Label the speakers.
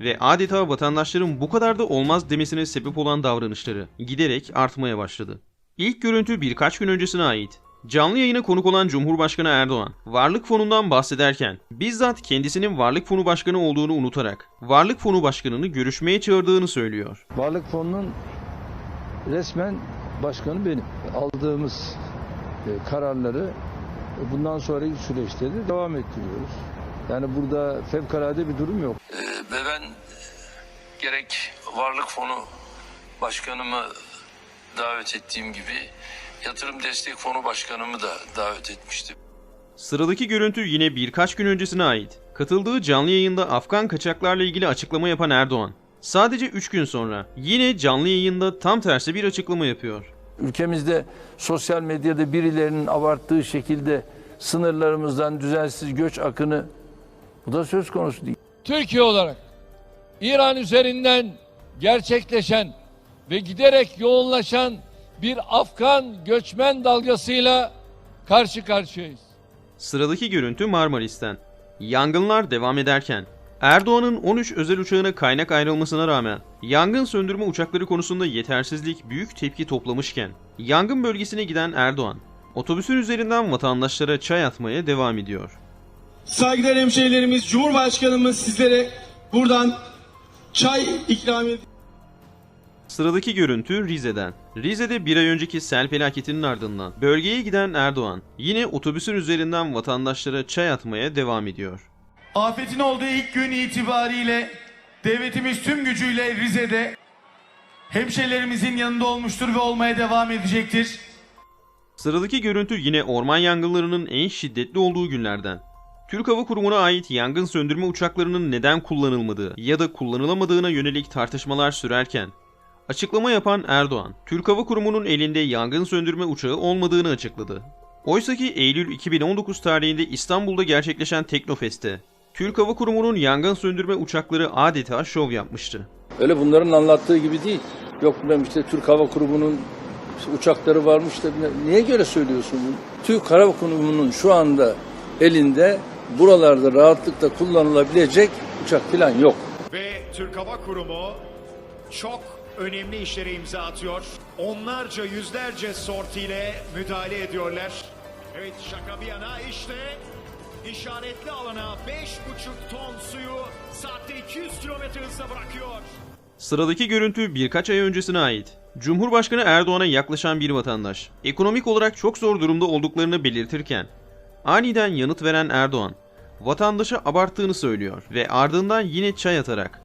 Speaker 1: ve adeta vatandaşların bu kadar da olmaz demesine sebep olan davranışları giderek artmaya başladı. İlk görüntü birkaç gün öncesine ait. Canlı yayına konuk olan Cumhurbaşkanı Erdoğan, Varlık Fonu'ndan bahsederken bizzat kendisinin Varlık Fonu Başkanı olduğunu unutarak Varlık Fonu Başkanı'nı görüşmeye çağırdığını söylüyor.
Speaker 2: Varlık Fonu'nun resmen başkanı benim. Aldığımız e, kararları bundan sonraki süreçte de devam ettiriyoruz. Yani burada fevkalade bir durum yok.
Speaker 3: Ee, ve ben gerek Varlık Fonu Başkanımı davet ettiğim gibi Yatırım Destek Fonu Başkanımı da davet etmiştim.
Speaker 1: Sıradaki görüntü yine birkaç gün öncesine ait. Katıldığı canlı yayında Afgan kaçaklarla ilgili açıklama yapan Erdoğan, sadece 3 gün sonra yine canlı yayında tam tersi bir açıklama yapıyor.
Speaker 2: Ülkemizde sosyal medyada birilerinin abarttığı şekilde sınırlarımızdan düzensiz göç akını bu da söz konusu değil.
Speaker 4: Türkiye olarak İran üzerinden gerçekleşen ve giderek yoğunlaşan bir Afgan göçmen dalgasıyla karşı karşıyayız.
Speaker 1: Sıradaki görüntü Marmaris'ten. Yangınlar devam ederken Erdoğan'ın 13 özel uçağına kaynak ayrılmasına rağmen yangın söndürme uçakları konusunda yetersizlik büyük tepki toplamışken yangın bölgesine giden Erdoğan otobüsün üzerinden vatandaşlara çay atmaya devam ediyor.
Speaker 5: Saygıdeğer hemşehrilerimiz, Cumhurbaşkanımız sizlere buradan çay ikram ediyor.
Speaker 1: Sıradaki görüntü Rize'den. Rize'de bir ay önceki sel felaketinin ardından bölgeye giden Erdoğan yine otobüsün üzerinden vatandaşlara çay atmaya devam ediyor.
Speaker 6: Afetin olduğu ilk gün itibariyle devletimiz tüm gücüyle Rize'de hemşehrilerimizin yanında olmuştur ve olmaya devam edecektir.
Speaker 1: Sıradaki görüntü yine orman yangınlarının en şiddetli olduğu günlerden. Türk Hava Kurumu'na ait yangın söndürme uçaklarının neden kullanılmadığı ya da kullanılamadığına yönelik tartışmalar sürerken açıklama yapan Erdoğan, Türk Hava Kurumu'nun elinde yangın söndürme uçağı olmadığını açıkladı. Oysaki Eylül 2019 tarihinde İstanbul'da gerçekleşen Teknofest'te Türk Hava Kurumu'nun yangın söndürme uçakları adeta şov yapmıştı.
Speaker 2: Öyle bunların anlattığı gibi değil. Yok bilmem işte Türk Hava Kurumu'nun uçakları varmış da niye göre söylüyorsun bunu? Türk Hava Kurumu'nun şu anda elinde buralarda rahatlıkla kullanılabilecek uçak falan yok.
Speaker 7: Ve Türk Hava Kurumu çok önemli işlere imza atıyor. Onlarca yüzlerce sortiyle müdahale ediyorlar. Evet şaka bir yana işte işaretli alana 5,5 ton suyu saatte 200 kilometre hızla bırakıyor.
Speaker 1: Sıradaki görüntü birkaç ay öncesine ait. Cumhurbaşkanı Erdoğan'a yaklaşan bir vatandaş, ekonomik olarak çok zor durumda olduklarını belirtirken, aniden yanıt veren Erdoğan, vatandaşa abarttığını söylüyor ve ardından yine çay atarak